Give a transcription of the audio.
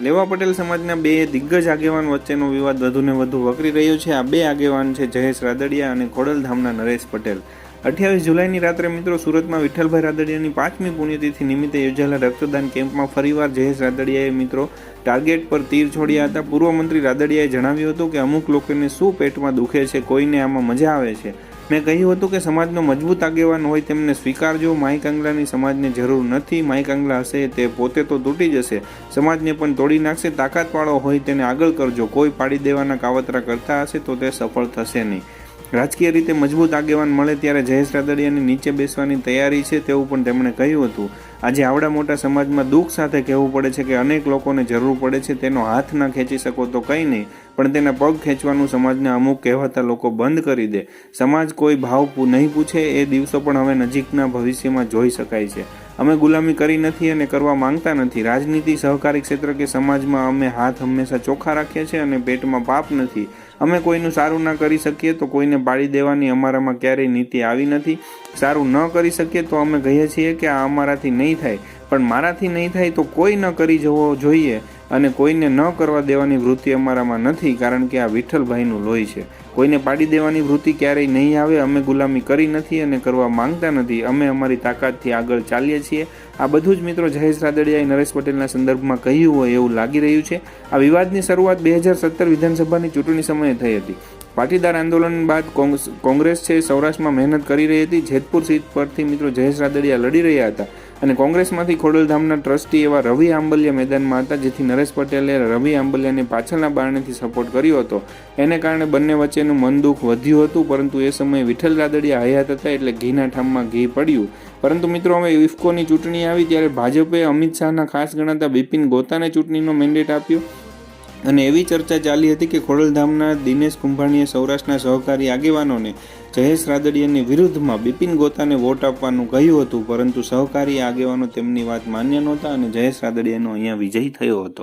લેવા પટેલ સમાજના બે દિગ્ગજ આગેવાન વચ્ચેનો વિવાદ વધુને વધુ વકરી રહ્યો છે. આ બે આગેવાન છે જયેશ રાદડિયા અને ખોડલધામના નરેશ પટેલ. અઠ્યાવીસ જુલાઈની રાત્રે મિત્રો સુરતમાં વિઠ્ઠલભાઈ રાદડિયાની પાંચમી પુણ્યતિથિ નિમિત્તે યોજાયેલા રક્તદાન કેમ્પમાં ફરીવાર જયેશ રાદડિયાએ મિત્રો ટાર્ગેટ પર તીર છોડ્યા હતા. પૂર્વ મંત્રી રાદડિયાએ જણાવ્યું હતું કે અમુક લોકોને શું પેટમાં દુખે છે, કોઈને આમાં મજા આવે છે? મેં કહ્યું હતું કે સમાજનો મજબૂત આગેવાન હોય તેમને સ્વીકારજો. માઇક આંગલાની સમાજને જરૂર નથી. માઇક આંગલા હશે તે પોતે તો તૂટી જશે. સમાજને પણ તોડી નાખશે. તાકાતવાળો હોય તેને આગળ કરજો. કોઈ પાડી દેવાના કાવતરા કરતા હશે તો તે સફળ થશે નહીં. રાજકીય રીતે મજબૂત આગેવાન મળે ત્યારે જયેશ રાદડિયાની નીચે બેસવાની તૈયારી છે તેવું પણ તેમણે કહ્યું હતું. આજે આવડા મોટા સમાજમાં દુઃખ સાથે કહેવું પડે છે કે અનેક લોકોને જરૂર પડે છે તેનો હાથ ના ખેંચી શકો તો કંઈ નહીં, પણ તેના પગ ખેંચવાનું સમાજને અમુક કહેવાતા લોકો બંધ કરી દે. સમાજ કોઈ ભાવ નહીં પૂછે, એ દિવસો પણ હવે નજીકના ભવિષ્યમાં જોઈ શકાય છે. અમે ગુલામી કરી નથી અને કરવા માંગતા નથી. રાજનીતિ, સહકારી ક્ષેત્ર કે સમાજમાં અમે હાથ હંમેશા ચોખ્ખા રાખ્યા છે અને પેટમાં પાપ નથી. અમે કોઈનું સારું ના કરી શકીએ તો કોઈને પાડી દેવાની અમારામાં ક્યારેય નીતિ આવી નથી. સારું ન કરી શકીએ તો અમે કહીએ છીએ કે આ અમારાથી નહીં થાય. પણ મારાથી નહીં થાય તો કોઈ ન કરી જવો જોઈએ. અને કોઈને ન કરવા દેવાની વૃત્તિ અમારામાં નથી, કારણ કે આ વિઠ્ઠલભાઈનું લોહી છે. કોઈને પાડી દેવાની વૃત્તિ ક્યારેય નહીં આવે, અમે ગુલામી કરી નથી અને કરવા માંગતા નથી. અમે અમારી તાકાતથી આગળ ચાલીએ છીએ. આ બધું જ મિત્રો જયેશ રાદડિયાએ નરેશ પટેલના સંદર્ભમાં કહ્યું હોય એવું લાગી રહ્યું છે. આ વિવાદની શરૂઆત બે હજાર સત્તર વિધાનસભાની ચૂંટણી સમયે થઈ હતી. પાટીદાર આંદોલન બાદ કોંગ્રેસ- કોંગ્રેસ છે સૌરાષ્ટ્રમાં મહેનત કરી રહી હતી. જેતપુર સીટ પરથી મિત્રો જયેશ રાદડિયા લડી રહ્યા હતા. અને કોંગ્રેસમાંથી ખોડલધામના ટ્રસ્ટી એવા રવિ આંબલિયા મેદાનમાં હતા જેથી નરેશ પટેલે રવિ આંબલિયાને પાછળના બારણેથી સપોર્ટ કર્યો હતો. એને કારણે બંને વચ્ચેનું મનદુખ વધ્યું હતું, પરંતુ એ સમયે વિઠ્ઠલ રાદડિયા હયાત હતા એટલે ઘીના ઠામમાં ઘી પડ્યું. પરંતુ મિત્રો, હવે ઇફકોની ચૂંટણી આવી ત્યારે ભાજપે અમિત શાહના ખાસ ગણાતા બિપિન ગોતાને ચૂંટણીનો મેન્ડેટ આપ્યો. અને એવી ચર્ચા ચાલી હતી કે ખોડલધામના દિનેશ કુંભાણીએ સૌરાષ્ટ્રના સહકારી આગેવાનોને જયેશ રાદડિયાની વિરુદ્ધમાં બિપિન ગોતાને વોટ આપવાનું કહ્યું હતું, પરંતુ સહકારી આગેવાનો તેમની વાત માન્ય નહોતા અને જયેશ રાદડિયાનો અહીંયા વિજય થયો હતો.